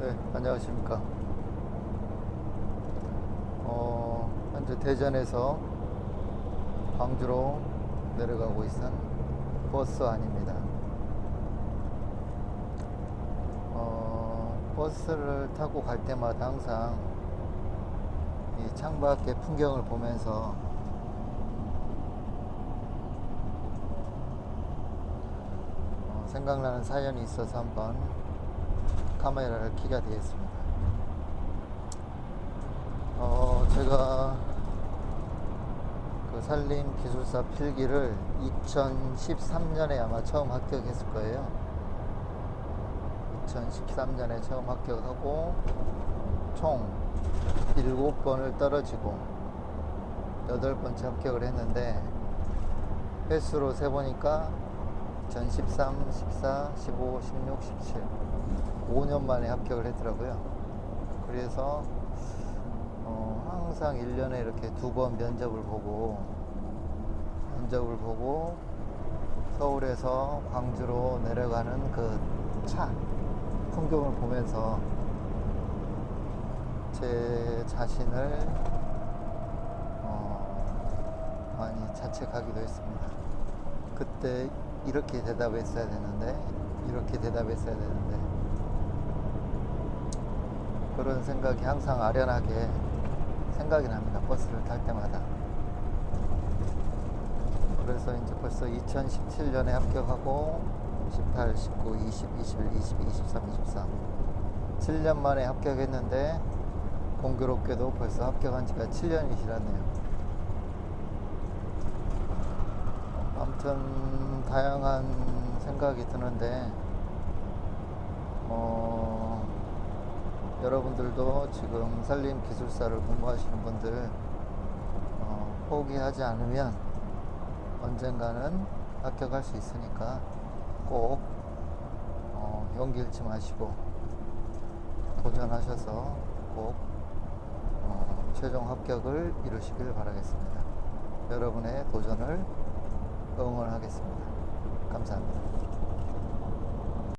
네, 안녕하십니까. 어, 현재 대전에서 광주로 내려가고 있는 버스 안입니다. 어, 버스를 타고 갈 때마다 항상 이 창밖의 풍경을 보면서 어, 생각나는 사연이 있어서 한번 카메라를 켜게 되겠습니다. 어, 제가 그 산림 기술사 필기를 2013년에 아마 처음 합격했을 거예요. 2013년에 처음 합격하고 총 7번을 떨어지고 8번째 합격을 했는데 횟수로 세보니까 2013, 14, 15, 16, 17 5년 만에 합격을 했더라고요. 그래서 어, 항상 1년에 이렇게 두 번 면접을 보고 면접을 보고 서울에서 광주로 내려가는 그 차 풍경을 보면서 제 자신을 어, 많이 자책하기도 했습니다. 그때 이렇게 대답했어야 되는데 이렇게 대답했어야 되는데 그런 생각이 항상 아련하게 생각이 납니다. 버스를 탈 때마다. 그래서 이제 벌써 2017년에 합격하고 18, 19, 20, 21, 22, 23, 24 7년 만에 합격했는데 공교롭게도 벌써 합격한 지가 7년이 지났네요. 아무튼 다양한 생각이 드는데 어, 여러분들도 지금 산림 기술사를 공부하시는 분들 어, 포기하지 않으면 언젠가는 합격할 수 있으니까 꼭 어, 용기 잃지 마시고 도전하셔서 꼭 어, 최종 합격을 이루시길 바라겠습니다. 여러분의 도전을 응원하겠습니다. 감사합니다.